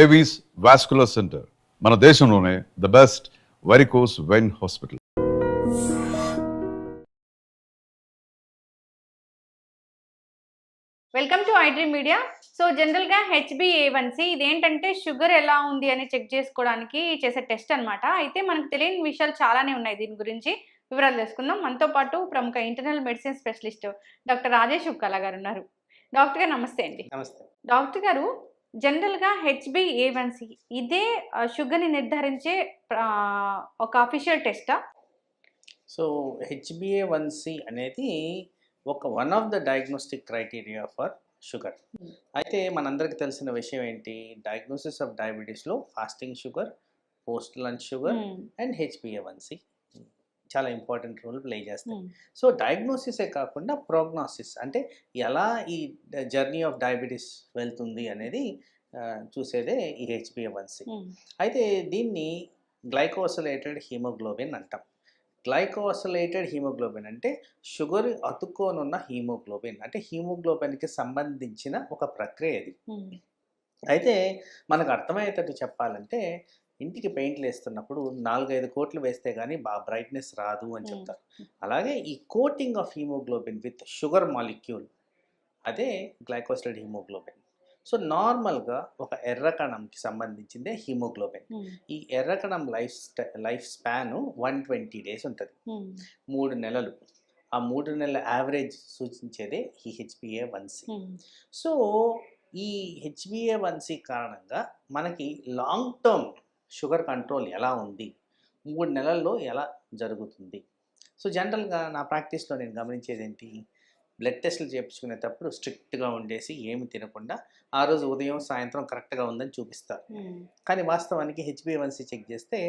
Avis vascular centre మన దేశంలోనే the best varicose vein hospital welcome to iDream media so జనరల్గా H B A one C ఇదేంటంటే sugar ఎలా ఉంది అని చెక్ చేసుకోవడానికి చేసే టెస్ట్ అన్నమాట. అయితే మనకు తెలియని విషయాలు చాలానే ఉన్నాయి దీని గురించి. వివరాలు తెలుసుకుందాం. మనతో పాటు ప్రముఖ internal medicine specialist doctor Rajesh Ukkala గారు ఉన్నారు. డాక్టర్ గారు నమస్తే అండి. నమస్తే. డాక్టర్ గారు జనరల్గా హెచ్బిఏవన్సి ఇదే ఆ, షుగర్ని నిర్ధారించే ఒక official టెస్టా? So H B A one C అనేది ఒక one of the diagnostic criteria for sugar. Hmm. అయితే మనందరికీ తెలిసిన విషయం ఏంటి? Diagnosis of డయాబెటీస్లో fasting sugar post lunch sugar and H B A one C. చాలా ఇంపార్టెంట్ రోల్ ప్లే చేస్తాయి. So డయాగ్నోసిసే కాకుండా ప్రోగ్నాసిస్ అంటే ఎలా ఈ జర్నీ ఆఫ్ డయాబెటీస్ వెళ్తుంది అనేది చూసేదే ఈ హెచ్బిఏ వన్ సి. అయితే దీన్ని గ్లైకోసలేటెడ్ హీమోగ్లోబిన్ అంటాం. గ్లైకోసలేటెడ్ హీమోగ్లోబిన్ అంటే షుగర్ అతుక్కోనున్న హీమోగ్లోబిన్ అంటే హీమోగ్లోబిన్కి సంబంధించిన ఒక ప్రక్రియ ఇది. అయితే మనకు అర్థమయ్యేటట్టు చెప్పాలంటే ఇంటికి పెయింట్లు వేస్తున్నప్పుడు నాలుగైదు కోట్లు వేస్తే కానీ బాగా బ్రైట్నెస్ రాదు అని. చెప్తారు. అలాగే ఈ coating of haemoglobin with sugar molecule అదే గ్లైకోసలేట్ హీమోగ్లోబిన్. సో నార్మల్గా ఒక ఎర్ర కణంకి సంబంధించిందే హీమోగ్లోబిన్. ఈ ఎర్ర కణం life స్టై life span one twenty days ఉంటుంది. మూడు నెలలు. ఆ మూడు నెలల యావరేజ్ సూచించేదే ఈ హెచ్పిఏ వన్ సి. సో ఈ హెచ్బిఏ వన్ సి కారణంగా మనకి లాంగ్ టర్మ్ షుగర్ కంట్రోల్ ఎలా ఉంది? మూడు నెలల్లో ఎలా జరుగుతుంది? సో జనరల్గా నా ప్రాక్టీస్లో నేను గమనించేది ఏంటి బ్లడ్ టెస్ట్లు చేయించుకునేటప్పుడు స్ట్రిక్ట్గా ఉండేసి ఏమి తినకుండా ఆ రోజు ఉదయం సాయంత్రం కరెక్ట్గా ఉందని చూపిస్తారు. కానీ వాస్తవానికి హెచ్బిఏవన్సీ చెక్ చేస్తే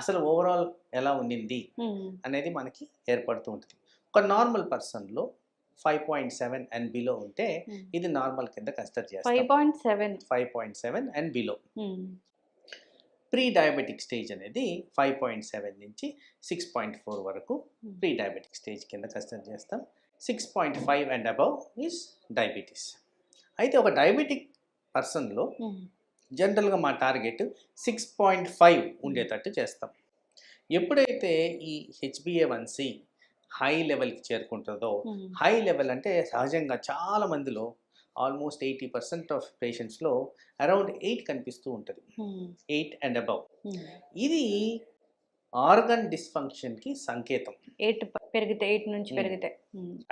అసలు ఓవరాల్ ఎలా ఉండింది అనేది మనకి ఏర్పడుతూ ఉంటుంది. ఒక normal పర్సన్లో five point seven and below ఉంటే ఇది నార్మల్ కింద కన్సిడర్ ఫైవ్ చేస్తాం point seven. Five point seven and below. Pre diabetic stage అనేది ఫైవ్ పాయింట్ సెవెన్ నుంచి సిక్స్ పాయింట్ ఫోర్ వరకు ప్రీ డయాబెటిక్ స్టేజ్ కింద కన్సిడర్ చేస్తాం. Six point five and above is diabetes అయితే ఒక డయాబెటిక్ పర్సన్లో జనరల్గా మా టార్గెట్ సిక్స్ పాయింట్ ఫైవ్ ఉండేటట్టు చేస్తాం. ఎప్పుడైతే ఈ హెచ్బిఏ వన్ సి హై లెవెల్కి చేరుకుంటుందో హై లెవెల్ అంటే సహజంగా చాలా మందిలో ఆల్మోస్ట్ ఎయిటీ పర్సెంట్ ఆఫ్ పేషెంట్స్లో అరౌండ్ ఎయిట్ కనిపిస్తూ ఉంటుంది. Eight and above. ఇది ఆర్గన్ డిస్ఫంక్షన్కి సంకేతం. ఎయిట్ పెరిగితే ఎయిట్ నుంచి Hmm. పెరిగితే.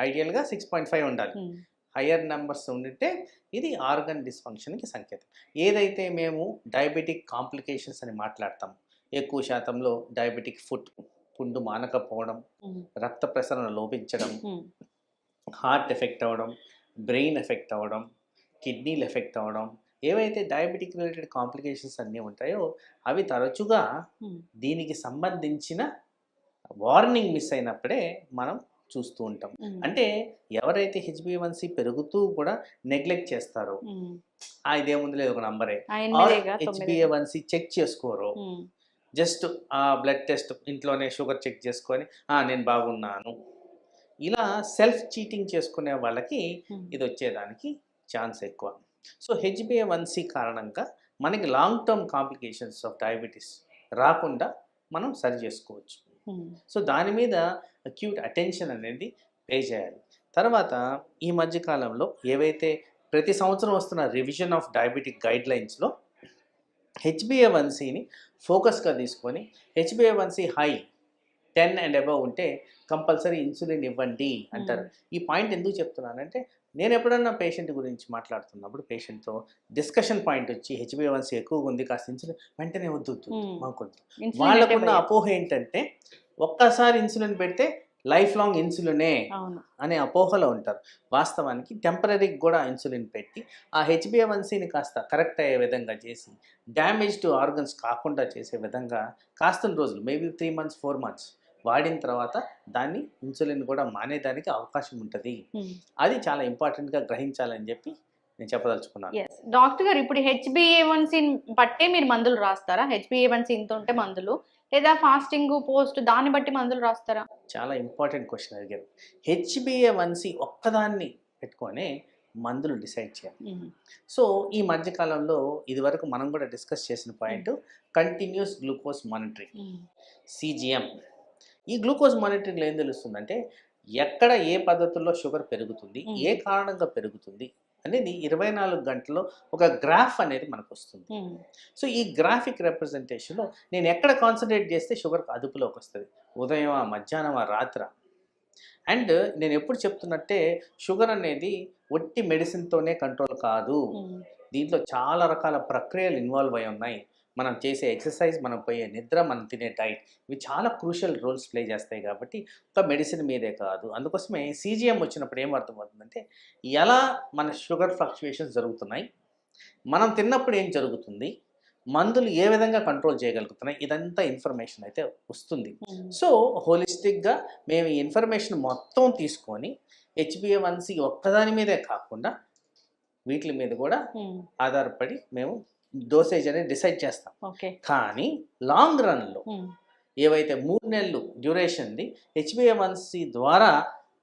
ఐడియల్గా సిక్స్ పాయింట్ ఫైవ్ ఉండాలి. హయ్యర్ నెంబర్స్ ఉండితే ఇది ఆర్గన్ డిస్ఫంక్షన్కి సంకేతం. ఏదైతే మేము డయాబెటిక్ కాంప్లికేషన్స్ అని మాట్లాడతాం ఎక్కువ శాతంలో డయాబెటిక్ ఫుడ్ పుండు మానకపోవడం రక్త ప్రసరణ లోపించడం హార్ట్ ఎఫెక్ట్ అవ్వడం బ్రెయిన్ ఎఫెక్ట్ అవ్వడం కిడ్నీలు ఎఫెక్ట్ అవ్వడం ఏవైతే డయాబెటిక్ రిలేటెడ్ కాంప్లికేషన్స్ అన్నీ ఉంటాయో అవి తరచుగా దీనికి సంబంధించిన వార్నింగ్ మిస్ అయినప్పుడే మనం చూస్తూ ఉంటాం. అంటే ఎవరైతే హెచ్బివన్సీ పెరుగుతూ కూడా నెగ్లెక్ట్ చేస్తారో ఆ ఇదేముంది లేదు ఒక నంబరే. H B A one C check చేసుకోరు జస్ట్ ఆ బ్లడ్ టెస్ట్ ఇంట్లోనే షుగర్ చెక్ చేసుకొని "ఆ, నేను బాగున్నాను. ఇలా సెల్ఫ్ చీటింగ్ చేసుకునే వాళ్ళకి ఇది వచ్చేదానికి ఛాన్స్ ఎక్కువ. So H B A one C కారణంగా మనకి long term complications of diabetes రాకుండా మనం సరి చేసుకోవచ్చు. సో దాని మీద అక్యూట్ అటెన్షన్ అనేది పే చేయాలి. తర్వాత ఈ మధ్య కాలంలో ఏవైతే ప్రతి సంవత్సరం వస్తున్న రివిజన్ ఆఫ్ డయాబెటిక్ గైడ్ లైన్స్లో హెచ్బిఏ వన్సీని ఫోకస్గా తీసుకొని H B A one C high ten and above ఉంటే కంపల్సరీ ఇన్సులిన్ ఇవ్వండి అంటారు. ఈ పాయింట్ ఎందుకు చెప్తున్నానంటే నేను ఎప్పుడన్నా పేషెంట్ గురించి మాట్లాడుతున్నప్పుడు పేషెంట్తో డిస్కషన్ పాయింట్ వచ్చి హెచ్బివన్సీ ఎక్కువగా ఉంది కాస్త ఇన్సులిన్ వెంటనే వద్దు. మాకొద్దు. వాళ్ళకున్న అపోహ ఏంటంటే ఒక్కసారి ఇన్సులిన్ పెడితే లైఫ్ లాంగ్ ఇన్సులినే అనే అపోహలో ఉంటారు. వాస్తవానికి టెంపరీకి కూడా ఇన్సులిన్ పెట్టి ఆ హెచ్బిఎవన్సీని కాస్త కరెక్ట్ అయ్యే విధంగా చేసి డ్యామేజ్ టు ఆర్గన్స్ కాకుండా చేసే విధంగా కాస్తున్న రోజులు maybe three months four months వాడిన తర్వాత దాన్ని ఇన్సులిన్ కూడా మానేదానికి అవకాశం ఉంటుంది. అది చాలా ఇంపార్టెంట్గా గ్రహించాలని చెప్పి నేను చెప్పదలుచుకున్నాను. డాక్టర్ గారు ఇప్పుడు హెచ్బిఏవన్సీ బట్టే మీరు మందులు రాస్తారా? హెచ్బిఏవన్సీ ఇంత ఉంటే మందులు లేదా ఫాస్టింగ్ పోస్ట్ దాన్ని బట్టి మందులు రాస్తారా? చాలా ఇంపార్టెంట్ క్వశ్చన్ అడిగారు. హెచ్బిఏ వన్సి ఒక్కదాన్ని పెట్టుకొని మందులు డిసైడ్ చేయాలి. సో ఈ మధ్యకాలంలో ఇదివరకు మనం కూడా డిస్కస్ చేసిన point continuous glucose monitoring. CGM ఈ గ్లూకోజ్ మానిటరింగ్లో ఏం తెలుస్తుందంటే ఎక్కడ ఏ పద్ధతుల్లో షుగర్ పెరుగుతుంది. ఏ కారణంగా పెరుగుతుంది అనేది ఇరవై నాలుగు గంటల్లో ఒక గ్రాఫ్ అనేది మనకు వస్తుంది. సో ఈ గ్రాఫిక్ రిప్రజెంటేషన్లో నేను ఎక్కడ కాన్సన్ట్రేట్ చేస్తే షుగర్ అదుపులోకి వస్తుంది? ఉదయం మధ్యాహ్నం రాత్ర? అండ్ నేను ఎప్పుడు చెప్తున్నట్టే షుగర్ అనేది ఒట్టి మెడిసిన్తోనే కంట్రోల్ కాదు. దీంట్లో చాలా రకాల ప్రక్రియలు ఇన్వాల్వ్ అయి ఉన్నాయి. మనం చేసే ఎక్సర్సైజ్ మనం పోయే నిద్ర మనం తినే డైట్ ఇవి చాలా క్రూషియల్ రోల్స్ ప్లే చేస్తాయి కాబట్టి ఒక మెడిసిన్ మీదే కాదు. అందుకోసమే సీజీఎం వచ్చినప్పుడు ఏం అర్థమవుతుందంటే ఎలా మన షుగర్ ఫ్లక్చుయేషన్స్ జరుగుతున్నాయి మనం తిన్నప్పుడు ఏం జరుగుతుంది మందులు ఏ విధంగా కంట్రోల్ చేయగలుగుతున్నాయి ఇదంతా ఇన్ఫర్మేషన్ అయితే వస్తుంది. సో హోలిస్టిక్గా మేము ఈ ఇన్ఫర్మేషన్ మొత్తం తీసుకొని హెచ్బిఏవన్సి ఒక్కదాని మీదే కాకుండా వీటి మీద కూడా ఆధారపడి మేము డోసేజ్ అనేది డిసైడ్ చేస్తాం. ఓకే. కానీ లాంగ్ రన్లో ఏవైతే మూడు నెలలు డ్యూరేషన్ది హెచ్బిఏవన్సి ద్వారా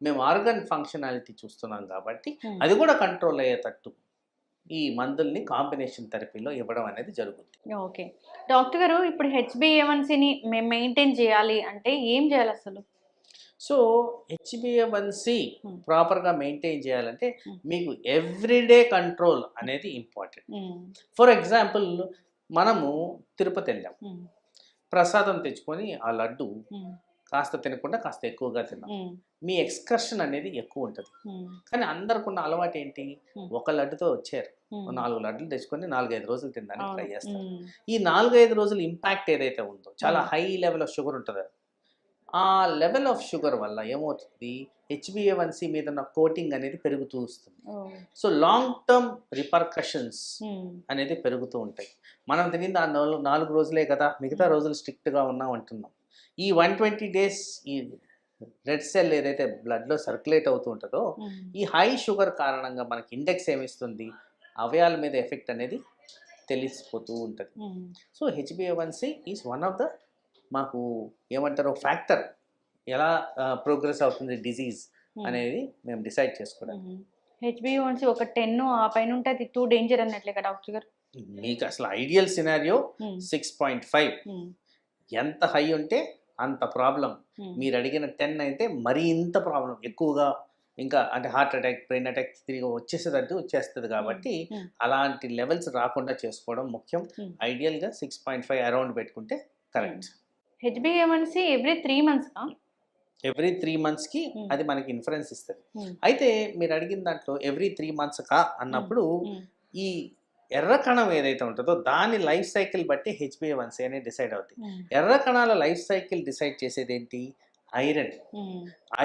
మేము ఆర్గన్ ఫంక్షనాలిటీ చూస్తున్నాం కాబట్టి. అది కూడా కంట్రోల్ అయ్యేటట్టు ఈ మందుల్ని కాంబినేషన్ థెరపీలో ఇవ్వడం అనేది జరుగుతుంది ఓకే. డాక్టర్ గారు ఇప్పుడు హెచ్బిఏవన్సీని మేము మెయింటైన్ చేయాలి అంటే ఏం చేయాలి అసలు? So H B A one C Hmm. ప్రాపర్గా మెయింటైన్ చేయాలంటే Hmm. మీకు ఎవ్రీడే కంట్రోల్ అనేది ఇంపార్టెంట్ ఫర్ ఎగ్జాంపుల్ మనము తిరుపతి వెళ్ళాం. ఉమ్, ప్రసాదం తెచ్చుకొని ఆ లడ్డు ఉమ్, కాస్త తినకుండా కాస్త ఎక్కువగా తిన్నాం. మీ ఎక్స్కర్షన్ అనేది ఎక్కువ ఉంటుంది. కానీ అందరికున్న అలవాటు ఏంటి Hmm. ఒక లడ్డుతో వచ్చారు. నాలుగు లడ్డులు తెచ్చుకొని నాలుగైదు రోజులు తినడానికి ట్రై. చేస్తారు. ఈ నాలుగైదు రోజులు ఇంపాక్ట్ ఏదైతే ఉందో చాలా Hmm. High level of sugar ఉంటుంది. ఆ లెవెల్ ఆఫ్ షుగర్ వల్ల ఏమవుతుంది? హెచ్బిఏవన్సి మీద ఉన్న కోటింగ్ అనేది పెరుగుతూ వస్తుంది. సో లాంగ్ టర్మ్ రిపర్కషన్స్ అనేది పెరుగుతూ ఉంటాయి. మనం తినింది ఆ నాలుగు నాలుగు రోజులే కదా మిగతా. రోజులు స్ట్రిక్ట్గా ఉన్నాం అంటున్నాం. ఈ వన్ ట్వంటీ డేస్ ఈ రెడ్ సెల్ ఏదైతే బ్లడ్లో సర్క్యులేట్ అవుతూ ఉంటుందో ఈ హై షుగర్ కారణంగా మనకి ఇండెక్స్ ఏమిస్తుంది? అవయాల మీద ఎఫెక్ట్ అనేది తెలిసిపోతూ ఉంటుంది. So H B A one C is one of the మాకు ఏమంటారు ఫ్యాక్టర్ ఎలా ప్రోగ్రెస్ అవుతుంది డిజీజ్ అనేది మేము డిసైడ్ చేసుకోవడానికి. ఉమ్. హెచ్బిఏవన్సీ ఒక టెన్ ఆ పైన ఉంటే అది టూ డేంజర్ అన్నట్లే కదా డాక్టర్ గారు? మీకు అసలు ideal scenario six point five. ఎంత హై ఉంటే అంత ప్రాబ్లం. మీరు అడిగిన టెన్ అయితే మరీ ఇంత ప్రాబ్లం. ఎక్కువగా ఇంకా అంటే హార్ట్ అటాక్ బ్రెయిన్ అటాక్ తిరిగి వచ్చేసేటట్టు వచ్చేస్తుంది కాబట్టి. అలాంటి లెవెల్స్ రాకుండా చేసుకోవడం ముఖ్యం. ఐడియల్గా సిక్స్ పాయింట్ ఫైవ్ అరౌండ్ పెట్టుకుంటే correct. H B A one C every three months every three మంత్స్కి. అది మనకి ఇన్ఫరెన్స్ ఇస్తుంది. అయితే మీరు అడిగిన దాంట్లో ఎవ్రీ త్రీ మంత్స్ కా అన్నప్పుడు. ఈ ఎర్ర కణం ఏదైతే ఉంటుందో దాని లైఫ్ సైకిల్ బట్టి హెచ్బిఏవన్సీ అనేది డిసైడ్ అవుతుంది ఎర్ర కణాల లైఫ్ సైకిల్ డిసైడ్ చేసేది ఏంటి ఐరన్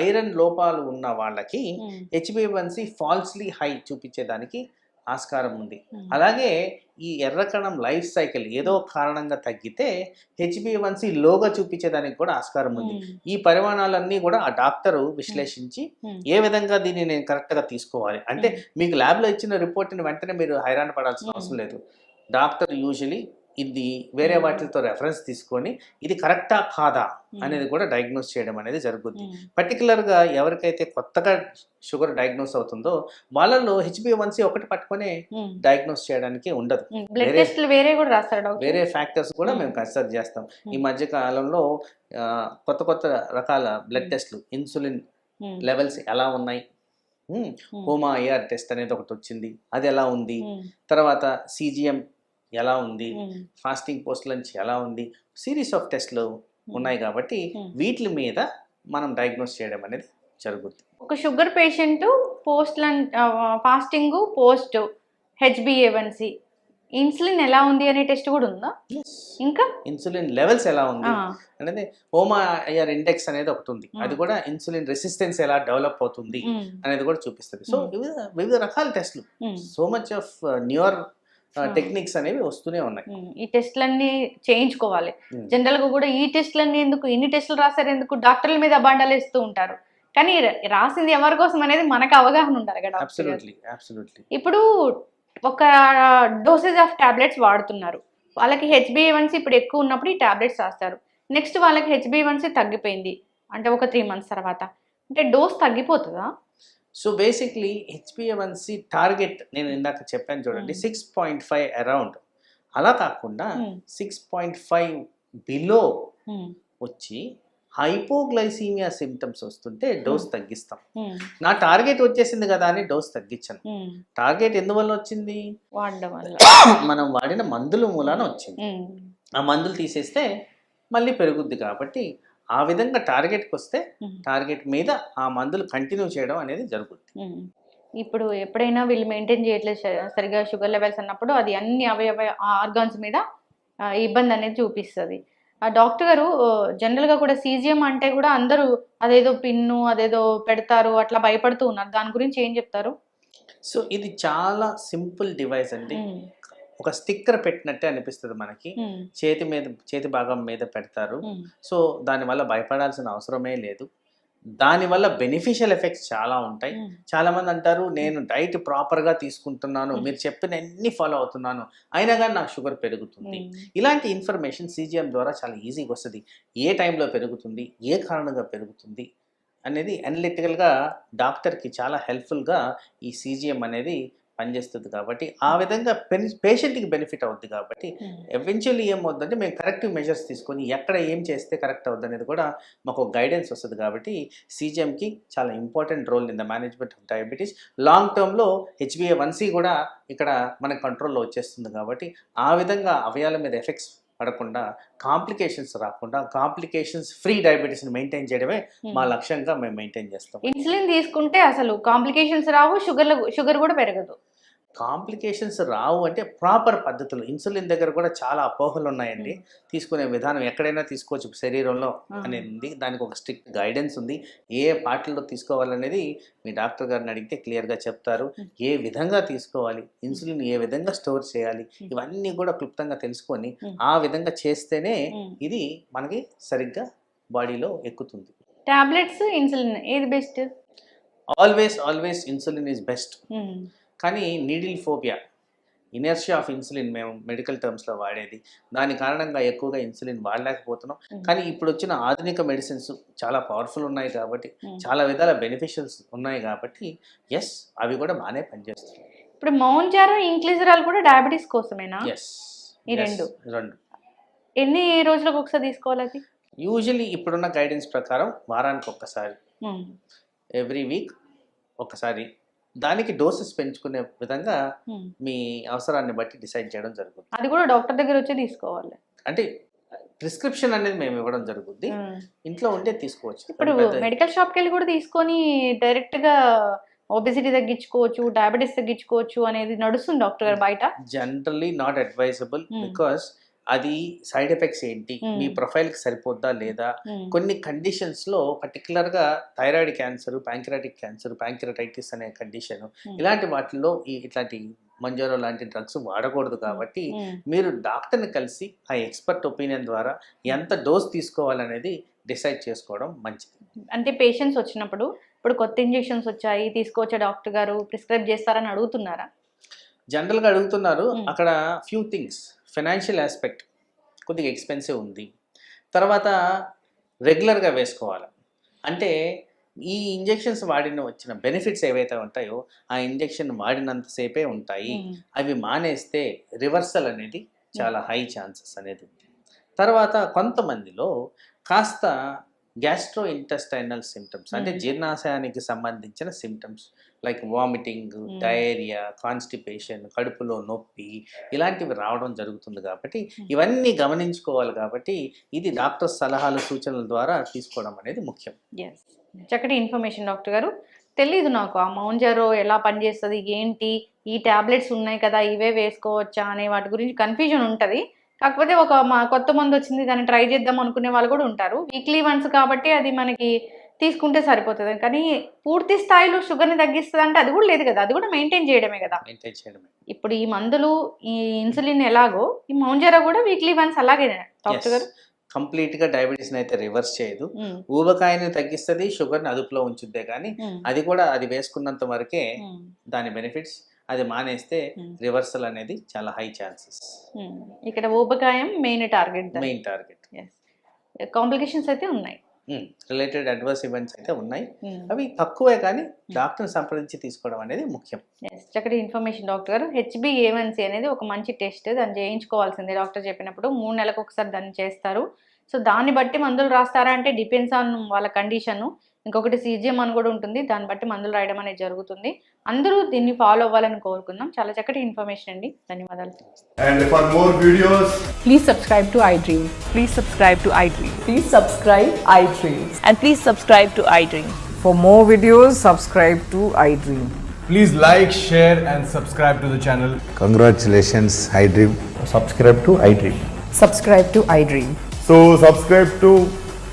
ఐరన్ లోపాలు ఉన్న వాళ్ళకి హెచ్బివన్సి ఫాల్స్లీ హై చూపించేదానికి ఆస్కారం ఉంది. అలాగే ఈ ఎర్ర కణం లైఫ్ సైకిల్ ఏదో కారణంగా తగ్గితే హెచ్బివన్సి లోగా చూపించేదానికి కూడా ఆస్కారం ఉంది. ఈ పరిమాణాలన్నీ కూడా ఆ డాక్టరు విశ్లేషించి ఏ విధంగా దీన్ని నేను కరెక్ట్గా తీసుకోవాలి? అంటే మీకు ల్యాబ్లో ఇచ్చిన రిపోర్ట్ని వెంటనే మీరు హైరాణ పడాల్సిన. అవసరం లేదు. డాక్టర్ యూజువలీ ఇది వేరే. వాటితో రెఫరెన్స్ తీసుకొని ఇది కరెక్టా కాదా అనేది కూడా డయాగ్నోస్ చేయడం అనేది జరుగుతుంది పర్టికులర్గా ఎవరికైతే కొత్తగా షుగర్ డయాగ్నోస్ అవుతుందో వాళ్ళలో హెచ్బివన్సి ఒకటి పట్టుకొని డయాగ్నోస్ చేయడానికి ఉండదు. వేరే- కూడా రాస్తారు వేరే ఫ్యాక్టర్స్ కూడా. మేము. కన్సిడర్ చేస్తాం. ఈ. మధ్య కాలంలో కొత్త కొత్త రకాల బ్లడ్. టెస్ట్లు ఇన్సులిన్ లెవెల్స్ ఎలా ఉన్నాయి? హోమా ఐఆర్ టెస్ట్ అనేది ఒకటి వచ్చింది. అది ఎలా ఉంది? తర్వాత సిజిఎం ఎలా ఉంది? ఫాస్టింగ్ పోస్ట్ లంచ్ ఎలా ఉంది? సిరీస్ ఆఫ్ టెస్ట్లు ఉన్నాయి కాబట్టి. వీటి మీద మనం డయాగ్నోస్ చేయడం అనేది జరుగుతుంది ఒక sugar patient post fasting post H B A one C insulin ఎలా ఉంది అనే టెస్ట్ కూడా ఉందా? ఇంకా? ఇన్సులిన్ లెవెల్స్ ఎలా ఉంది? అనేది హోమా ఐఆర్ ఇండెక్స్ అనేది ఒకటి ఉంది. అది కూడా ఇన్సులిన్ రెసిస్టెన్స్ ఎలా డెవలప్ అవుతుంది అనేది కూడా చూపిస్తుంది. సో. వివిధ వివిధ రకాల టెస్ట్లు. So much of newer. Techniques అనేవి వస్తూనే ఉన్నాయి. ఈ టెస్ట్లన్నీ చేయించుకోవాలి. జనరల్గా కూడా ఈ టెస్ట్లన్నీ ఎందుకు ఇన్ని టెస్టులు రాశారు ఎందుకు డాక్టర్ల మీద అబాండాలు వేస్తూ ఉంటారు. కానీ రాసింది ఎవరి కోసం అనేది మనకు అవగాహన ఉండాలి కదా ఇప్పుడు ఒక డోసేజ్ ఆఫ్ టాబ్లెట్స్ వాడుతున్నారు. వాళ్ళకి హెచ్బిఏవన్సీ ఇప్పుడు ఎక్కువ ఉన్నప్పుడు ఈ టాబ్లెట్స్ రాస్తారు. నెక్స్ట్ వాళ్ళకి హెచ్బిఏవన్సీ తగ్గిపోయింది. అంటే ఒక త్రీ మంత్స్ తర్వాత. అంటే dose తగ్గిపోతుందా? So basically HbA one C target నేను ఇందాక చెప్పాను చూడండి Hmm. Six point five around అలా కాకుండా Hmm. Six point five below వచ్చి హైపోగ్లైసీమియా సిమ్టమ్స్ వస్తుంటే డోస్ తగ్గిస్తాం. ఉమ్, నా టార్గెట్ వచ్చేసింది కదా అని డోస్ తగ్గించను. టార్గెట్ ఎందువల్ల వచ్చింది? మనం వాడిన మందుల మూలాన వచ్చింది. ఆ మందులు తీసేస్తే మళ్ళీ పెరుగుద్ది కాబట్టి ఆ విధంగా టార్గెట్కి వస్తే టార్గెట్ మీద ఆ మందులు కంటిన్యూ చేయడం అనేది జరుగుద్ది ఉమ్. ఇప్పుడు ఎప్పుడైనా వీళ్ళు మెయింటైన్ చేయట్లేదు సరిగా షుగర్ లెవెల్స్ అన్నప్పుడు అది అన్ని అవయవ ఆర్గాన్స్ మీద ఇబ్బంది అనేది చూపిస్తుంది. ఆ డాక్టర్ గారు జనరల్గా కూడా సీజిఎం అంటే కూడా అందరూ అదేదో పిన్ను అదేదో పెడతారు అట్లా భయపడుతూ ఉన్నారు. దాని గురించి ఏం చెప్తారు? సో ఇది చాలా సింపుల్ డివైస్ అండి. ఒక స్టిక్కర్ పెట్టినట్టే అనిపిస్తుంది మనకి. చేతి మీద చేతి భాగం మీద పెడతారు. సో దానివల్ల భయపడాల్సిన అవసరమే లేదు. దానివల్ల బెనిఫిషియల్ ఎఫెక్ట్స్ చాలా ఉంటాయి. ఉమ్, చాలా మంది అంటారు నేను డైట్ ప్రాపర్గా తీసుకుంటున్నాను. మీరు చెప్పిన అన్ని ఫాలో అవుతున్నాను. అయినా కానీ నాకు షుగర్ పెరుగుతుంది. ఇలాంటి ఇన్ఫర్మేషన్ సీజీఎం ద్వారా చాలా ఈజీగా వస్తుంది. ఏ టైంలో పెరుగుతుంది ఏ కారణంగా పెరుగుతుంది అనేది అనలిటికల్గా డాక్టర్కి చాలా హెల్ప్ఫుల్గా ఈ సీజీఎం అనేది పనిచేస్తుంది కాబట్టి ఆ విధంగా పేషెంట్కి బెనిఫిట్ అవుద్ది కాబట్టి ఉమ్. ఎవెన్చువల్లీ ఏమవుతుందంటే మేము కరెక్టివ్ మెజర్స్ తీసుకొని ఎక్కడ ఏం చేస్తే కరెక్ట్ అవుద్ది అనేది కూడా మాకు గైడెన్స్ వస్తుంది కాబట్టి సీజీఎంకి చాలా important role in the management of diabetes long టర్మ్లో హెచ్బిఏ వన్ సి కూడా ఇక్కడ మన కంట్రోల్లో వచ్చేస్తుంది కాబట్టి ఆ విధంగా అవయాల మీద ఎఫెక్ట్స్ పడకుండా కాంప్లికేషన్స్ రాకుండా కాంప్లికేషన్స్ ఫ్రీ డయాబెటీస్ని మెయింటైన్ చేయడమే మా లక్ష్యంగా మేము మెయింటైన్ చేస్తాం. ఇన్సులిన్ తీసుకుంటే అసలు కాంప్లికేషన్స్ రావు షుగర్ షుగర్ కూడా పెరగదు. కాంప్లికేషన్స్ రావు అంటే ప్రాపర్ పద్ధతులు. ఇన్సులిన్ దగ్గర కూడా చాలా అపోహలు ఉన్నాయండి. తీసుకునే విధానం ఎక్కడైనా తీసుకోవచ్చు. శరీరంలో అనేది ఉంది దానికి ఒక స్ట్రిక్ట్ గైడెన్స్ ఉంది. ఏ పార్టీలో తీసుకోవాలనేది మీ డాక్టర్ గారిని అడిగితే క్లియర్గా చెప్తారు. ఏ విధంగా తీసుకోవాలి? ఇన్సులిన్ ఏ విధంగా స్టోర్ చేయాలి. ఇవన్నీ కూడా క్లుప్తంగా తెలుసుకొని. ఆ విధంగా చేస్తేనే. ఇది మనకి సరిగ్గా బాడీలో ఎక్కుతుంది. టాబ్లెట్స్ ఇన్సులిన్ ఏది best? Always always insulin is best. కానీ needle phobia inertia of insulin మేము మెడికల్ టర్మ్స్లో వాడేది. దాని కారణంగా ఎక్కువగా ఇన్సులిన్ వాడలేకపోతున్నాం. కానీ ఇప్పుడు వచ్చిన ఆధునిక మెడిసిన్స్ చాలా పవర్ఫుల్ ఉన్నాయి కాబట్టి చాలా విధాల బెనిఫిషియల్స్ ఉన్నాయి కాబట్టి ఎస్ అవి కూడా బాగానే పనిచేస్తున్నాయి. ఇప్పుడు మౌంజారో ఇంక్లిజరాల్ కూడా డయాబెటీస్ కోసమేనా? ఎస్ ఈ రెండు. రెండు. ఎన్ని రోజులకు ఒకసారి తీసుకోవాలి అది? యూజువలీ ఇప్పుడున్న గైడెన్స్ ప్రకారం వారానికి ఒక్కసారి ఎవ్రీ వీక్ ఒకసారి దానికి డోసెస్ పెంచుకునే విధంగా. మీ అవసరాన్ని బట్టి డిసైడ్ చేయడం జరుగుతుంది అది కూడా డాక్టర్ దగ్గర వచ్చి తీసుకోవాలి అంటే ప్రిస్క్రిప్షన్ అనేది మేము ఇవ్వడం జరుగుద్ది. ఇంట్లో ఉంటే తీసుకోవచ్చు ఇప్పుడు మెడికల్ షాప్కి వెళ్ళి కూడా తీసుకొని డైరెక్ట్గా ఒబెసిటీ తగ్గించుకోవచ్చు డయాబెటీస్ తగ్గించుకోవచ్చు అనేది నడుస్తుంది డాక్టర్ గారు బయట జనరల్లీ నాట్ అడ్వైజబుల్. బికాస్ అది సైడ్ ఎఫెక్ట్స్ ఏంటి. మీ ప్రొఫైల్కి సరిపోద్దా లేదా? కొన్ని కండిషన్స్లో పర్టికులర్గా thyroid cancer pancreatic cancer pancreatitis అనే కండిషన్. ఇలాంటి వాటిల్లో ఈ ఇట్లాంటి మంజోరో లాంటి డ్రగ్స్ వాడకూడదు కాబట్టి మీరు డాక్టర్ని కలిసి ఆ ఎక్స్పర్ట్ ఒపీనియన్ ద్వారా ఎంత డోస్ తీసుకోవాలనేది డిసైడ్ చేసుకోవడం మంచిది. అంటే పేషెంట్స్ వచ్చినప్పుడు ఇప్పుడు కొత్త ఇంజెక్షన్స్ వచ్చాయి తీసుకోవచ్చా డాక్టర్ గారు ప్రిస్క్రైబ్ చేస్తారని అడుగుతున్నారా? జనరల్గా అడుగుతున్నారు. అక్కడ ఫ్యూ థింగ్స్ ఫైనాన్షియల్ ఆస్పెక్ట్ కొద్దిగా ఎక్స్పెన్సివ్ ఉంది. తర్వాత రెగ్యులర్గా వేసుకోవాలి. అంటే ఈ ఇంజెక్షన్స్ వాడిన వచ్చిన బెనిఫిట్స్ ఏవైతే ఉంటాయో ఆ ఇంజెక్షన్ వాడినంతసేపే ఉంటాయి. అవి మానేస్తే రివర్సల్ అనేది చాలా హై ఛాన్సెస్ అనేది ఉంది. తర్వాత కొంతమందిలో కాస్త గ్యాస్ట్రో ఇంటెస్టైనల్ సిమ్టమ్స్ అంటే. జీర్ణాశయానికి సంబంధించిన symptoms like vomiting. Diarrhoea constipation కడుపులో నొప్పి ఇలాంటివి రావడం జరుగుతుంది కాబట్టి. ఇవన్నీ గమనించుకోవాలి కాబట్టి ఇది డాక్టర్ సలహాలు సూచనల ద్వారా తీసుకోవడం అనేది ముఖ్యం చక్కటి ఇన్ఫర్మేషన్ డాక్టర్ గారు తెలీదు నాకు ఆ మౌంజారో ఎలా పనిచేస్తుంది ఏంటి ఈ టాబ్లెట్స్ ఉన్నాయి కదా ఇవే వేసుకోవచ్చా అనే వాటి గురించి కన్ఫ్యూజన్ ఉంటుంది కాకపోతే ఒక కొత్త మందు వచ్చింది దాన్ని ట్రై చేద్దాం అనుకునే వాళ్ళు కూడా ఉంటారు. వీక్లీ వన్స్ కాబట్టి అది మనకి తీసుకుంటే సరిపోతుంది. కానీ పూర్తి స్థాయిలో షుగర్ని తగ్గిస్తుంది అంటే అది కూడా లేదు కదా అది కూడా మెయింటైన్ చేయడమే కదా. ఇప్పుడు ఈ మందులు ఈ ఇన్సులిన్ ఎలాగో ఈ మౌంజారో కూడా వీక్లీ వన్స్ అలాగే డాక్టర్ గారు? కంప్లీట్గా డయాబెటీస్ని అయితే రివర్స్ చేయదు. ఉమ్, ఊబకాయని తగ్గిస్తుంది షుగర్ని అదుపులో ఉంచుద్దే కానీ ఉమ్, అది కూడా అది వేసుకున్నంత వరకే ఉమ్, దాని బెనిఫిట్స్ అది మానేస్తే. రివర్సల్ అనేది చాలా హై ఛాన్సెస్. ఇక్కడ ఊబకాయం main target main target. Complications అయితే ఉన్నాయి. రిలేటెడ్ అడ్వర్స్ ఈవెంట్స్ అయితే ఉన్నాయి. అవి తక్కువే కానీ డాక్టర్ని సంప్రదించి తీసుకోవడం అనేది ముఖ్యం. చక్కటి ఇన్ఫర్మేషన్ డాక్టర్ గారు. H B A one C అనేది ఒక మంచి టెస్ట్. దాన్ని చేయించుకోవాల్సిందే డాక్టర్ చెప్పినప్పుడు. మూడు నెలలకు ఒకసారి దాన్ని చేస్తారు. సో దాన్ని బట్టి మందులు రాస్తారా అంటే డిపెండ్స్ ఆన్ వాళ్ళ కండిషన్. ఇంకొకటి సీజీఎం అని కూడా ఉంటుంది. దాన్ని బట్టి మందులు రాయడం అనేది జరుగుతుంది. అందరూ దీన్ని ఫాలో అవ్వాలని కోరుకుందాం. చాలా చక్కటి ఇన్ఫర్మేషన్ అండి. ధన్యవాదాలు. Please subscribe to iDream please subscribe to iDream please subscribe iDream and please subscribe to iDream for more videos subscribe to iDream please like share and subscribe to channel congratulations iDream subscribe to iDream subscribe to iDream so subscribe to